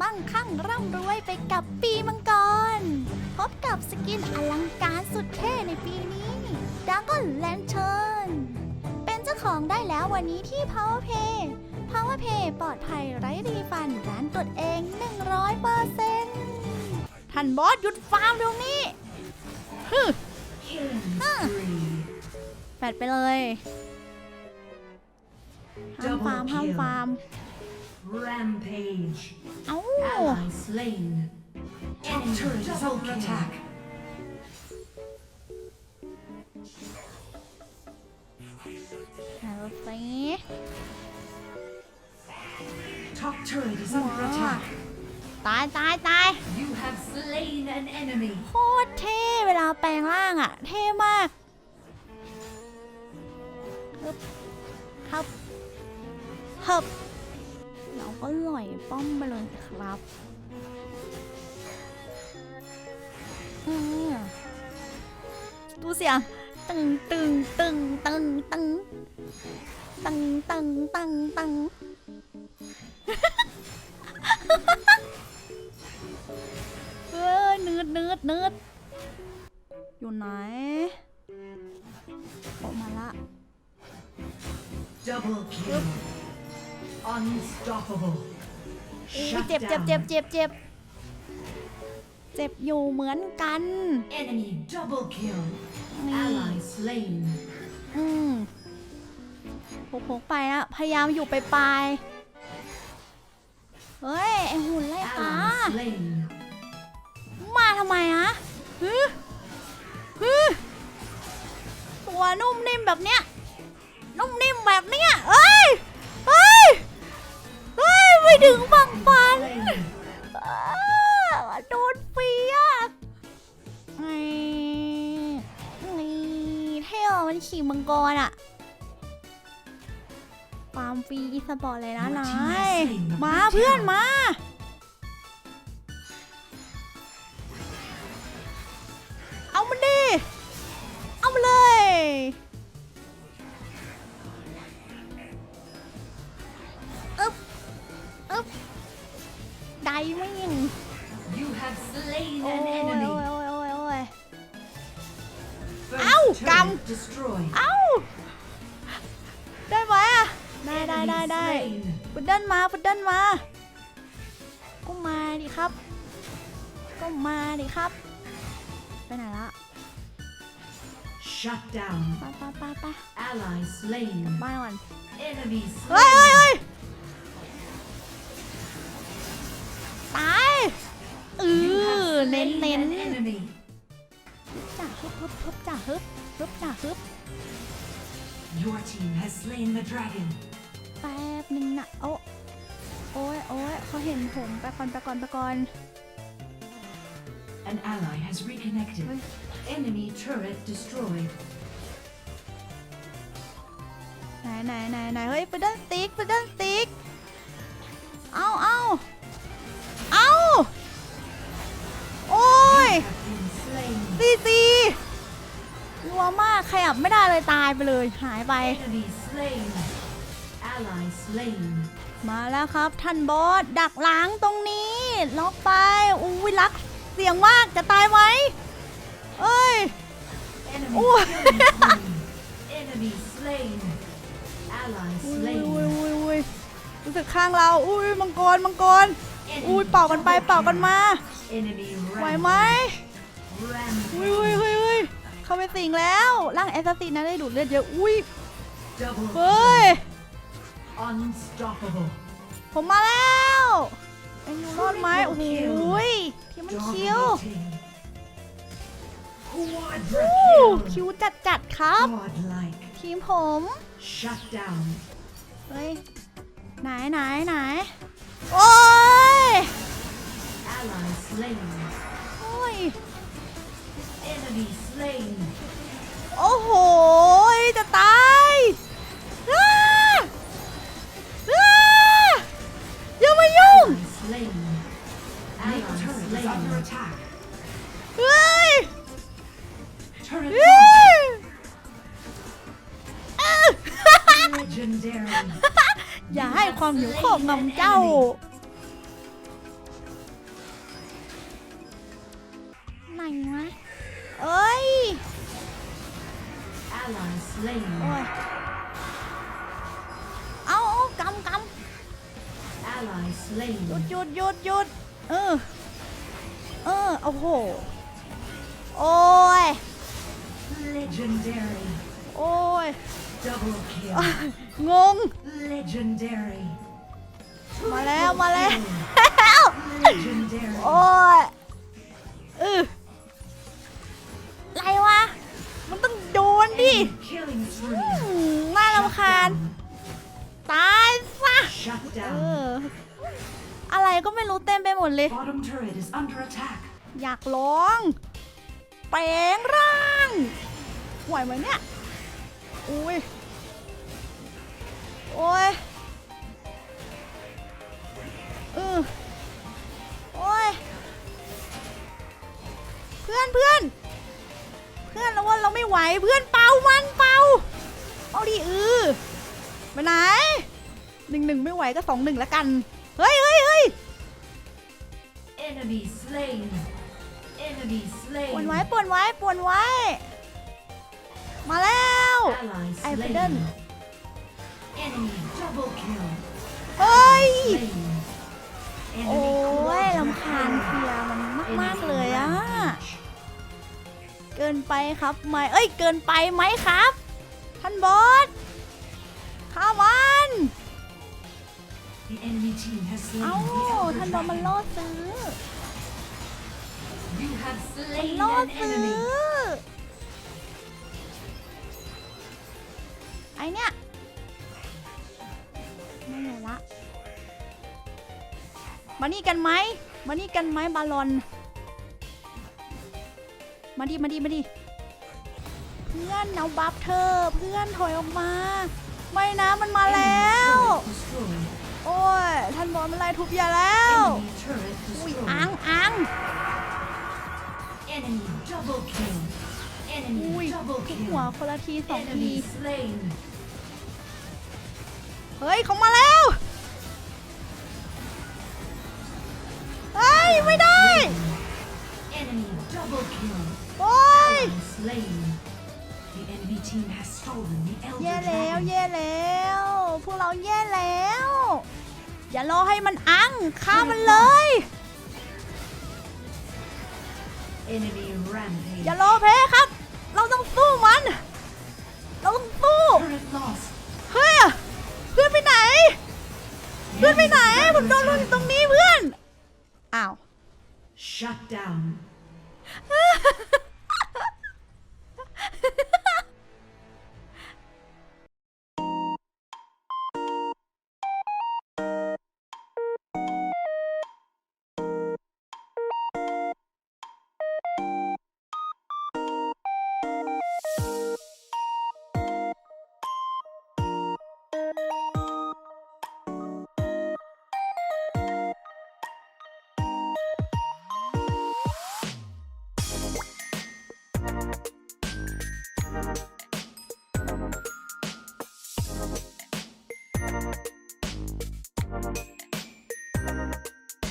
มั่งคั่งร่ำรวยไปกับปีมังกร พบกับสกินอลังการสุดเท่ในปีนี้ด a ก้อนแลนเทิร์นเป็นเจ้าของได้แล้ววันนี้ที่ Powerpay Powerpay ปลอดภัยไร้รีฟันร้านกดเอง 100%ท่านบอสหยุดฟาร์มตรงนี้ฮึฮึแปดไปเลยห้ามฟาร์มห้ามฟาร์ม Rampage. เอ้า Ally slain. Enemy turret is under attack. เอาสิ Top turret is under Wow. attack. ตายตายตาย You have slain an enemy. โคตรเท่เวลาแปลงร่างอะเท่มากฮึบครับฮึบ เราก็ล่อยป้อมไปเลยครับดูเสียงตึงตึงตึงตึงตึงตึงตึงตึงตึงเอ้ยนืดนืดนืดอยู่ไหนออกมาละ Double kill. อุ๊ย Shut เจ็บเจ็บ down. เจ็บเจ็บเจ็บเจ็บอยู่เหมือนกัน Enemy double kill. นี่ Ally slain. อืมพกพกไปนะพยายามอยู่ไปปลายๆเฮ้ยไอหุ่นไล่ขา Ally slain. มาทำไมอะฮึฮึตัวนุ่มนิ่มแบบเนี้ยนุ่มนิ่ม ถึงฝั่งฝัน Slain. อ้าโดนเฟียกนี่นี่เท่อะมันขี่มังกรอะฟาร์มฟรีอีสปอร์ตเลยนะนายมาเพื่อนมาเอา ได้ไม่ยัง You have slain โอ้ย an โอ้ย enemy. โอ้ยโอ้ยโอ้ย First Ow, turret gum. destroyed. เอ้า ได้ไหมอะได้ได้ได้ Enemy ได้ slain. พุดเดิ้ลมาพุดเดิ้ลมา ก็มาดิครับ ก็มาดิครับ ไปไหนละ Shut down. ไปไปไปไป Ally slain. บ้านก่อน Enemy เฮ้ยเฮ้ย slain. เฮ้ย เน้นเน้นจ่าฮึบฮึบฮึบจ่าฮึบฮึบจ่าฮึบ Your team has slain the dragon. แป๊บนึงนะโอ้โอ้ยโอ้ยเขาเห็นผมไปก่อนไปก่อนไปก่อน An ally has reconnected. Enemy turret destroyed. ไหนไหนไหนไหนเฮ้ยพุดเดิ้ลสติ๊กพุดเดิ้ลสติ๊ก slain. ซีซีรัวมากขยับไม่ได้เลยตายไปเลยหายไป Enemy slain. Ally slain. มาแล้วครับท่านบอสดักล้างตรงนี้ ล็อกไปอุ้ยรักเสียงมากจะตายไหมเอ้ย Enemy Oi. killing spree. Enemy slain. Ally อุ้ย slain. อุ้ยอุ้ยอุ้ยรู้สึกข้างเราอุ้ยมังกรมังกร Enemy อุ้ยเป่ากันไป double เป่ากันมา kill. Enemy ไหวไหม rampage. อุ้ยอุ้ยอุ้ยอุ้ยเข้าไปสิงแล้วร่างแอสซัสซินนะได้ดูดเลือดเยอะอุ้ย Double เฮ้ย kill. Unstoppable. ผมมาแล้วเอ็งอยู่รอดไหมโอ้โหยที่มันคิว Dominating. อู้ Quadra คิว kill. จัดจัดๆครับ Godlike. ทีมผม Shut down. เฮ้ยไหนไหนไหนโอ้ย Ally slain. โอ้ย Enemy slain. โอ้โห จะตายอย่ามายุ่งเฮ้ยอย่าให้ความหิวครอบงำเจ้าไหนวะ เอ้ยโอ้ย เอาเอากำกำหยุดหยุดหยุดหยุดเออ เออ โอ้โห โอ้ย Legendary. โอ้ย Double kill. งง Legendary. มาแล้ว มาแล้วโอ้ย น่ารำคาญ ตายซะ Shut เอ down. ออะไรก็ไม่รู้เต็มไปหมดเลย Bottom turret is under attack. อยากลองแปลงร่างไหวไหมเนี่ย อุ้ย โอ้ยเออโอ้ย เพื่อนเพื่อน เพื่อนเราว่าเราไม่ไหวเพื่อนเป่ามันเป่าเอาดิเออไปไหนหนึ่งหนึ่งไม่ไหวก็สองหนึ่งแล้วกัน เฮ้ยเฮ้ยเฮ้ย Enemy slain. Enemy ปวน slain. ไว้ปวนไว้ปวนไว้ มาแล้ว Ally ไอ้ไปเดิน slain. Enemy double kill. เฮ้ย Slain. โอ้ Enemy ย quadra ลำคาญ kill. เพียมันมากๆ Enemy เลยอะ rampage. เกินไปครับไหมเอ้ย เกินไปไหมครับ ท่านบอสข้ามัน The enemy team has slain เอ้า the elder ท่านบอสมัน dragon. ล่อซื้อ You have มัน slain ล่อ an ซื้อ enemy. ไอเนี้ยไม่ไหนละมานี่กันไหมมานี่กันไหมบาลอน มาดิมาดิมาดิเพื่อนเอาบัฟเธอเพื่อนถอยออกมา ไม่นะมันมาแล้ว Enemy turret destroyed. โอ้ยท่านบอลมันไล่ทุบอย่าแล้ว Enemy turret อุ้ย destroyed. อังอัง Enemy double kill. อุ้ย Enemy double ทุก kill. หัวคนละทีสองที Enemy slain. เฮ้ยเขามาแล้วเฮ้ยไม่ได้ Enemy double kill. โอ้ย Ally slain. The enemy team has stolen the elder แย่แล้ว dragon. แย่แล้ว พวกเราแย่แล้ว อย่ารอให้มันอังฆ่ามันเลย Enemy rampage. อย่ารอแพ้ครับ เราต้องสู้มัน เราต้องสู้ Turret lost. เฮ้ยเพื่อนไปไหน เพื่อนไปไหนผมโดนลุมอยู่ตรงนี้เพื่อน อ้าว Shut down.